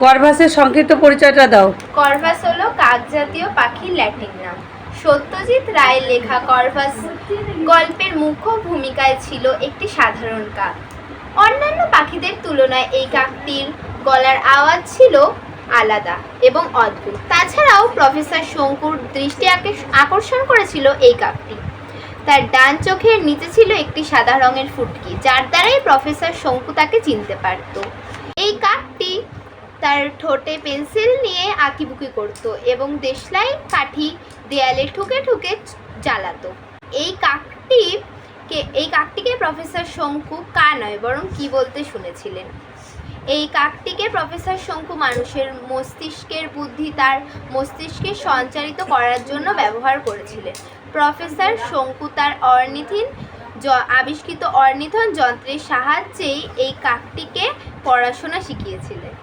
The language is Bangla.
করভাসের সংক্ষিপ্ত পরিচয়টা দাও। করভাস হলো কাকজাতীয় পাখির ল্যাটিন নাম। সত্যজিৎ রায়ের লেখা করভাস গল্পের মুখ্য ভূমিকায় ছিল একটি সাধারণ কাক। অন্যান্য পাখিদের তুলনায় এই কাকটির গলার আওয়াজ ছিল আলাদা এবং অদ্ভুত। তাছাড়াও প্রফেসর শঙ্কুর দৃষ্টি আকে- আকর্ষণ করেছিল এই কাকটি। তার ডান চোখের নিচে ছিল একটি সাদা রঙের ফুটকি, যার দ্বারাই প্রফেসর শঙ্কু তাকে চিনতে পারত। এই কাকটি তার ঠোঁটে পেন্সিল নিয়ে আঁকিবুকি করত এবং দেশলাই কাঠি দেয়ালে ঠুকে ঠুকে জ্বালাতো। এই কাকটি এই কাকটিকে প্রফেসর শঙ্কু কা নয়, বরং কি বলতে শুনেছিলেন? এই কাকটিকে প্রফেসর শঙ্কু মানুষের মস্তিষ্কের বুদ্ধি তার মস্তিষ্কে সঞ্চারিত করার জন্য ব্যবহার করেছিলেন। প্রফেসর শঙ্কু তার অর্নিথিন আবিষ্কৃত অর্নিথন যন্ত্রের সাহায্যেই এই কাকটিকে পড়াশোনা শিখিয়েছিলেন।